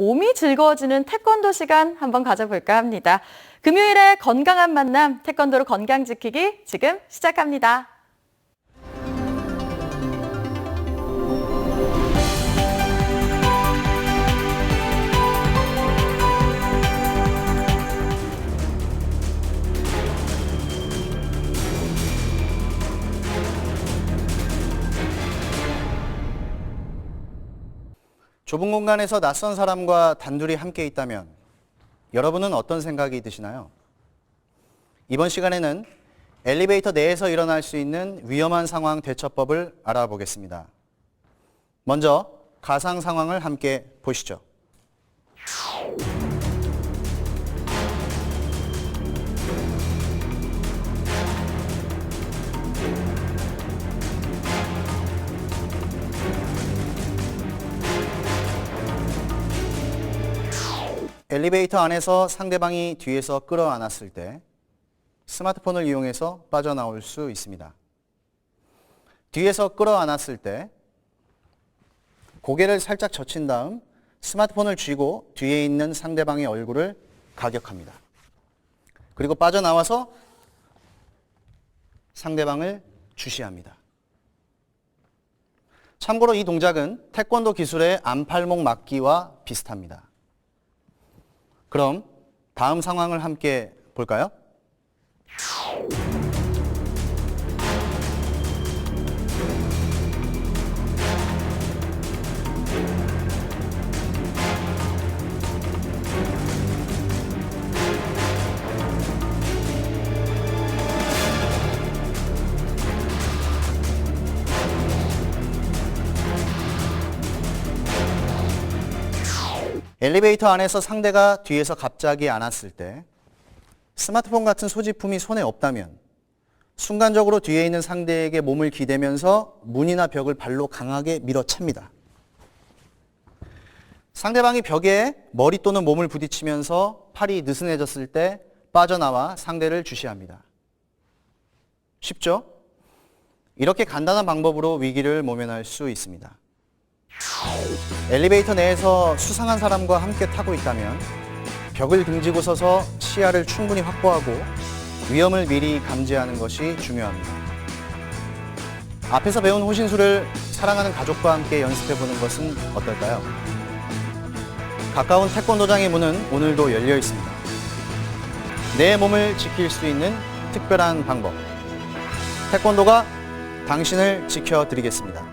몸이 즐거워지는 태권도 시간 한번 가져볼까 합니다. 금요일에 건강한 만남, 태권도로 건강 지키기 지금 시작합니다. 좁은 공간에서 낯선 사람과 단둘이 함께 있다면 여러분은 어떤 생각이 드시나요? 이번 시간에는 엘리베이터 내에서 일어날 수 있는 위험한 상황 대처법을 알아보겠습니다. 먼저 가상 상황을 함께 보시죠. 엘리베이터 안에서 상대방이 뒤에서 끌어안았을 때 스마트폰을 이용해서 빠져나올 수 있습니다. 뒤에서 끌어안았을 때 고개를 살짝 젖힌 다음 스마트폰을 쥐고 뒤에 있는 상대방의 얼굴을 가격합니다. 그리고 빠져나와서 상대방을 주시합니다. 참고로 이 동작은 태권도 기술의 안팔목 맞기와 비슷합니다. 그럼 다음 상황을 함께 볼까요? 엘리베이터 안에서 상대가 뒤에서 갑자기 안았을 때 스마트폰 같은 소지품이 손에 없다면 순간적으로 뒤에 있는 상대에게 몸을 기대면서 문이나 벽을 발로 강하게 밀어찹니다. 상대방이 벽에 머리 또는 몸을 부딪히면서 팔이 느슨해졌을 때 빠져나와 상대를 주시합니다. 쉽죠? 이렇게 간단한 방법으로 위기를 모면할 수 있습니다. 엘리베이터 내에서 수상한 사람과 함께 타고 있다면 벽을 등지고 서서 시야를 충분히 확보하고 위험을 미리 감지하는 것이 중요합니다. 앞에서 배운 호신술을 사랑하는 가족과 함께 연습해 보는 것은 어떨까요? 가까운 태권도장의 문은 오늘도 열려 있습니다. 내 몸을 지킬 수 있는 특별한 방법. 태권도가 당신을 지켜드리겠습니다.